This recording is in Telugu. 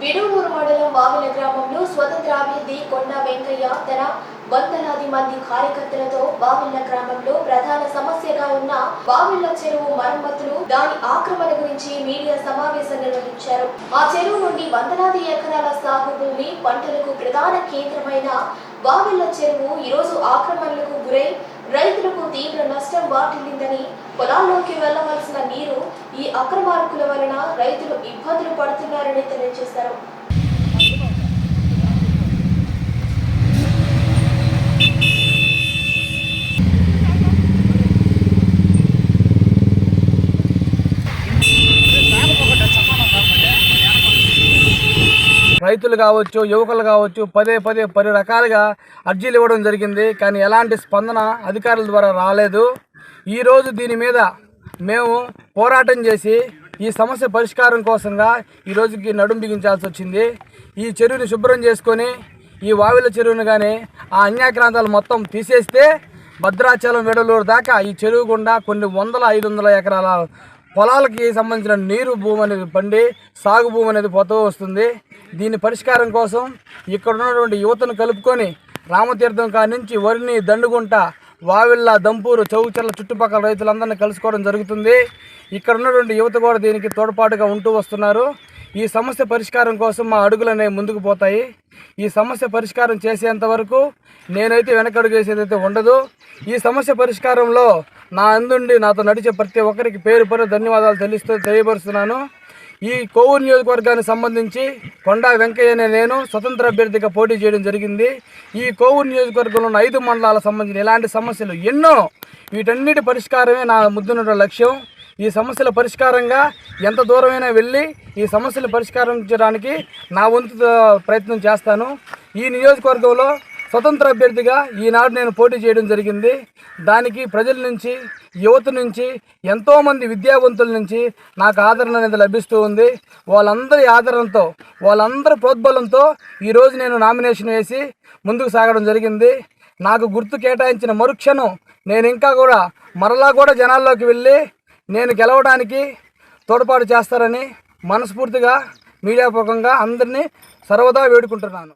విడూరు మండలం వావిల గ్రామంలో స్వతంత్ర అభ్యర్థి కొండ వెంకయ్య తన వందలాది మంది కార్యకర్తలతో వావిల్ల గ్రామంలో ప్రధాన సమస్యగా ఉన్న వావిల్ల చెరువు మరమ్మతులు దాని ఆక్రమణ గురించి మీడియా సమావేశం నిర్వహించారు. ఆ చెరువు నుండి వందలాది ఎకరాల సాగు భూమి పంటలకు ప్రధాన కేంద్రమైన వావిల్ల చెరువు ఈరోజు ఆక్రమణలకు గురై రైతులకు తీవ్ర నష్టం వాటిల్లిందని పొలాల్లోకి వెళ్ళవలసిన నీరు అక్రమార్కుల వలన రైతులు ఇబ్బందులు పడుతున్నారని తెలియజేశారు. రైతులు కావచ్చు యువకులు కావచ్చు పదే పదే పది రకాలుగా అర్జీలు ఇవ్వడం జరిగింది. కానీ ఎలాంటి స్పందన అధికారుల ద్వారా రాలేదు. ఈరోజు దీని మీద మేము పోరాటం చేసి ఈ సమస్య పరిష్కారం కోసంగా ఈ రోజుకి నడుం బిగించాల్సి వచ్చింది. ఈ చెరువుని శుభ్రం చేసుకొని ఈ వావిల చెరువును కానీ ఆ అన్యాక్రాంతాలు మొత్తం తీసేస్తే భద్రాచలం వెడలూరు దాకా ఈ చెరువు గుండా కొన్ని వందల ఐదు వందల ఎకరాల పొలాలకి సంబంధించిన నీరు భూమి అనేది పండి సాగు భూమి అనేది పోతూ వస్తుంది. దీని పరిష్కారం కోసం ఇక్కడ ఉన్నటువంటి యువతను కలుపుకొని రామతీర్థం కాడి నుంచి వరిని దండుగుంట వావిళ్ళ దంపూరు చౌచర్ల చుట్టుపక్కల రైతులందరినీ కలుసుకోవడం జరుగుతుంది. ఇక్కడ ఉన్నటువంటి యువత కూడా దీనికి తోడ్పాటుగా ఉంటూ వస్తున్నారు. ఈ సమస్య పరిష్కారం కోసం మా అడుగులు అనేవి ముందుకు పోతాయి. ఈ సమస్య పరిష్కారం చేసేంత వరకు నేనైతే వెనకడుగు వేసేదైతే ఉండదు. ఈ సమస్య పరిష్కారంలో నా అందుండి నాతో నడిచే ప్రతి ఒక్కరికి పేరు పేరు ధన్యవాదాలు తెలుస్తూ తెలియపరుస్తున్నాను. ఈ కోవూరు నియోజకవర్గానికి సంబంధించి కొండా వెంకయ్య అనే నేను స్వతంత్ర అభ్యర్థిగా పోటీ చేయడం జరిగింది. ఈ కోవూరు నియోజకవర్గంలో ఉన్న ఐదు మండలాలకు సంబంధించిన ఎలాంటి సమస్యలు ఎన్నో. వీటన్నిటి పరిష్కారమే నా ముద్దున లక్ష్యం. ఈ సమస్యల పరిష్కారంగా ఎంత దూరమైనా వెళ్ళి ఈ సమస్యలు పరిష్కరించడానికి నా వంతు ప్రయత్నం చేస్తాను. ఈ నియోజకవర్గంలో స్వతంత్ర అభ్యర్థిగా ఈనాడు నేను పోటీ చేయడం జరిగింది. దానికి ప్రజల నుంచి యువత నుంచి ఎంతోమంది విద్యావంతుల నుంచి నాకు ఆదరణ అనేది లభిస్తూ ఉంది. వాళ్ళందరి ఆదరణతో వాళ్ళందరి ప్రోద్బలంతో ఈరోజు నేను నామినేషన్ వేసి ముందుకు సాగడం జరిగింది. నాకు గుర్తు కేటాయించిన మరుక్షణం నేను ఇంకా కూడా మరలా కూడా జనాల్లోకి వెళ్ళి నేను గెలవడానికి తోడ్పాటు చేస్తారని మనస్ఫూర్తిగా మీడియా పూర్వకంగా అందరినీ సర్వదా వేడుకుంటున్నాను.